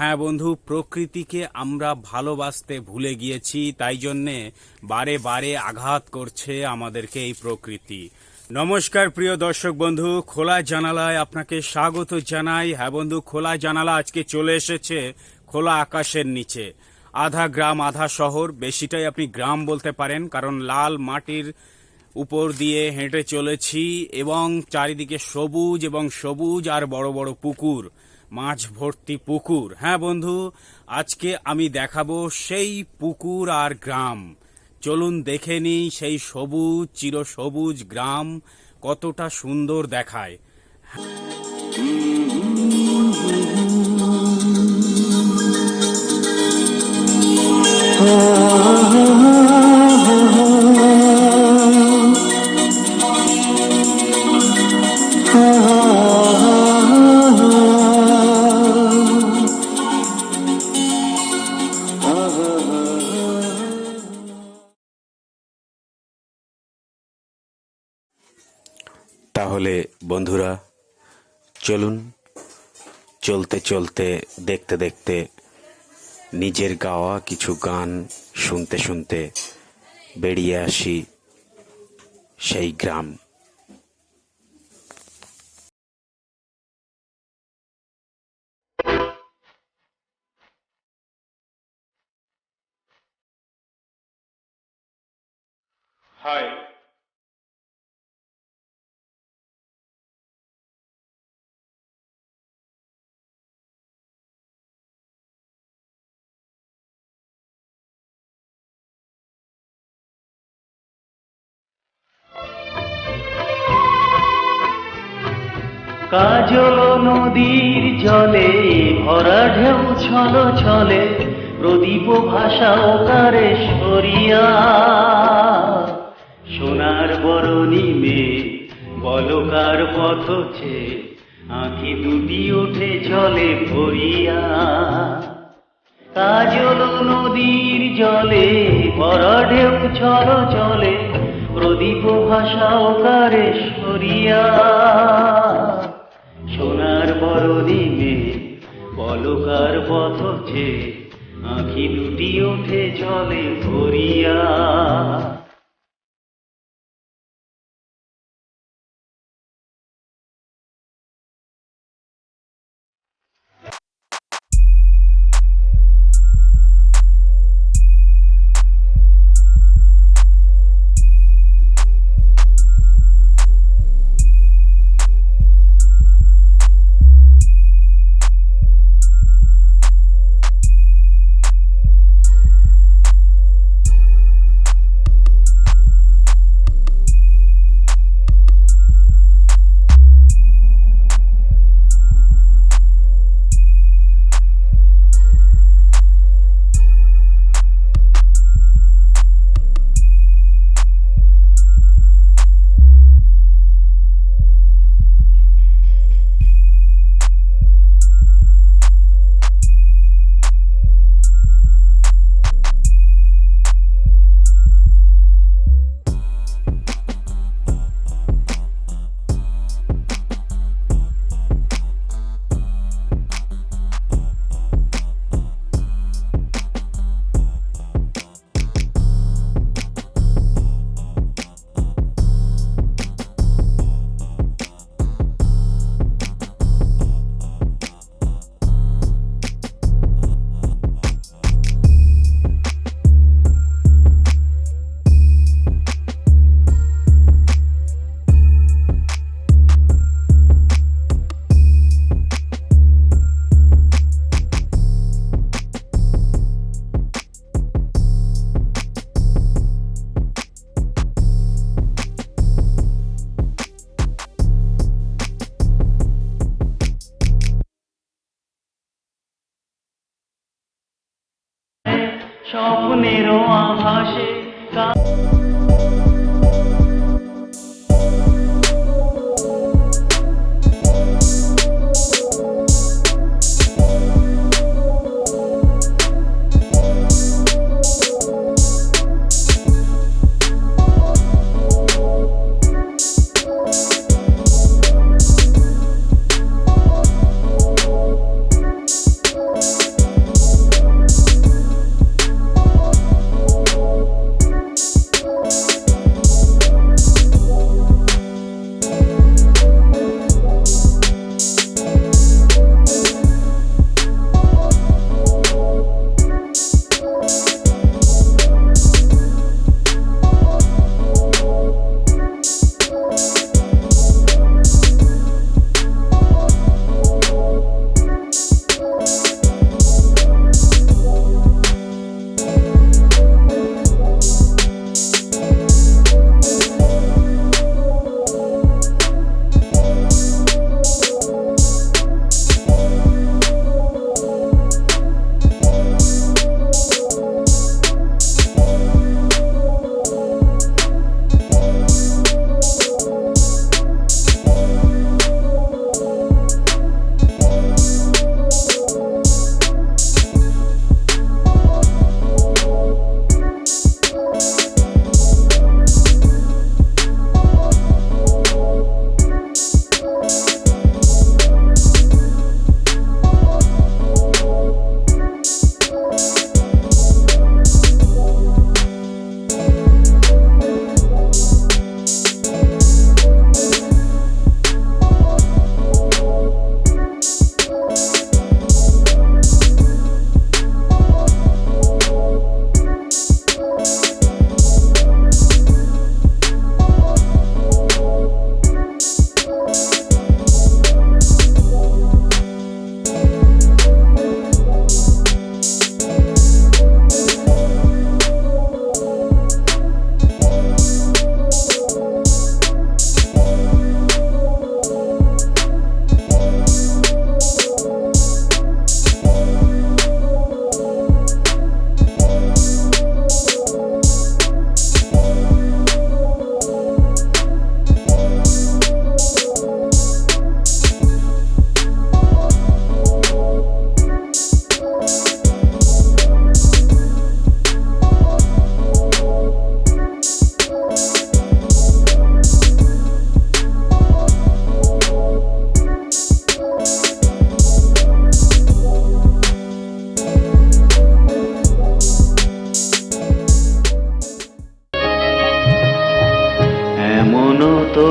হ্যাঁ বন্ধু, প্রকৃতিকে আমরা ভালোবাসতে ভুলে গিয়েছি, তাই জন্যে বারে বারে আঘাত করছে আমাদেরকে এই প্রকৃতি। নমস্কার প্রিয় দর্শক বন্ধু, খোলা জানালায় আপনাকে স্বাগত জানাই। হ্যাঁ বন্ধু, খোলা জানালা আজকে চলে এসেছে খোলা আকাশের নিচে। আধা গ্রাম, আধা শহর, বেশিটাই আপনি গ্রাম বলতে পারেন, কারণ লাল মাটির উপর দিয়ে হেঁটে চলেছি এবং চারিদিকে সবুজ এবং সবুজ আর বড় বড় পুকুর। মাছ ভর্তি পুকুর। হ্যাঁ বন্ধু, আজকে আমি দেখাবো সেই পুকুর আর গ্রাম। চলুন দেখে নিই সেই সবুজ, চিরসবুজ গ্রাম কতটা সুন্দর দেখায়। তাহলে বন্ধুরা, চলুন চলতে চলতে, দেখতে দেখতে নিজের গাওয়া কিছু গান শুনতে শুনতে বেরিয়ে আসি সেই গ্রাম। হায় কাজল নদীর জলে, ভরা ঢেউ ছল ছলে, প্রদীপ ভাষা ওকারে সরিয়া। সোনার বরণী মেয়ে, বলকার পথছে আঁখি দুটি ওঠে জলে ভরিয়া। কাজল নদীর জলে, ভরা ঢেউ ছল চলে প্রদীপ ভাষা ওকারে সরিয়া। বরণী মেয়ে বলকার পথছে আঁখি দুটি ওঠে চলে ভরিয়া।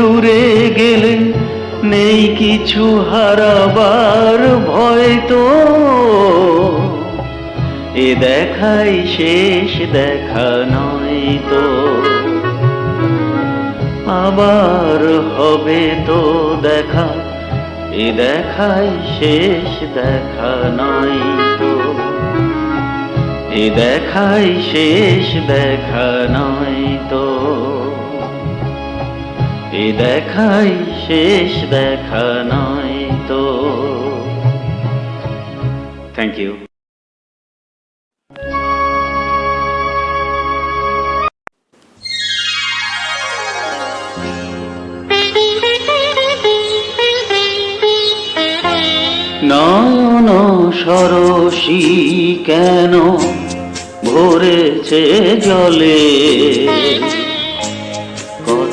দূরে গেলে নেই কিছু হারাবার ভয় তো। এ দেখাই শেষ, দেখা নয় তো। আবার হবে তো দেখা, এ দেখাই শেষ, দেখা নয় তো। এ দেখাই শেষ, দেখা নয় তো। এ দেখাই শেষ দেখা নয় তো। থ্যাংক ইউ নয়ন সরসী কেন ভরেছে জলে?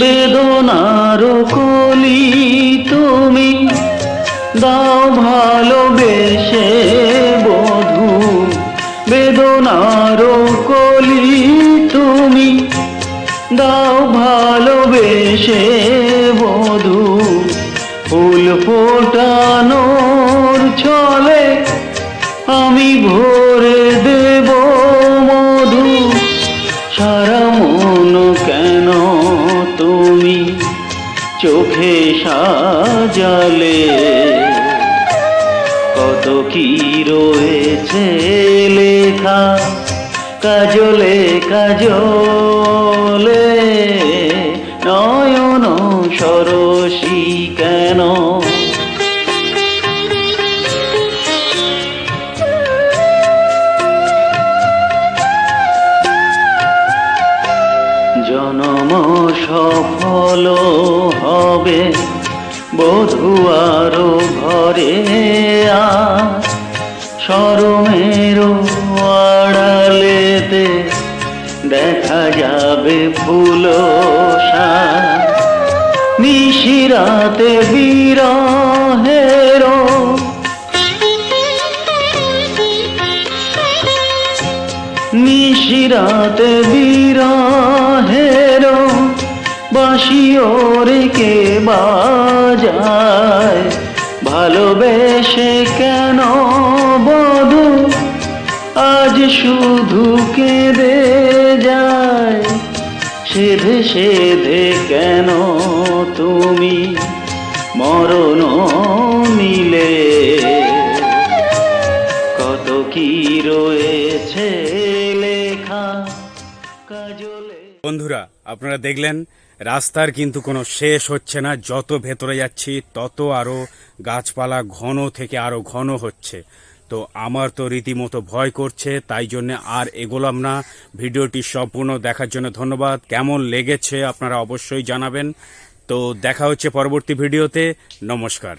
বেদনার কলি তুমি দাও ভালোবেসে সাজালে কত কি রয়েছে লেখা কাজলে কাজলে। দেখা যাবে ফুল নিশিরাতে বিরহেরো নিশিরাতে বিরহের বাসিওরে কে বাজায়। ভালোবেসে কেন আজ শুধু কেঁদে যায়, সেধে সেধে কেন তুমি মরণ নিলে? কত কি রয়েছে লেখা কাজলে? বন্ধুরা, আপনারা দেখলেন, রাস্তার কিন্তু কোনো শেষ হচ্ছে না, যত ভেতরে যাচ্ছি তত আরও গাছপালা ঘন থেকে আরও ঘন হচ্ছে। তো আমার তো রীতিমতো ভয় করছে, তাই জন্য আর এগোলাম না। ভিডিওটি সম্পূর্ণ দেখার জন্য ধন্যবাদ। কেমন লেগেছে আপনারা অবশ্যই জানাবেন। তো দেখা হচ্ছে পরবর্তী ভিডিওতে। নমস্কার।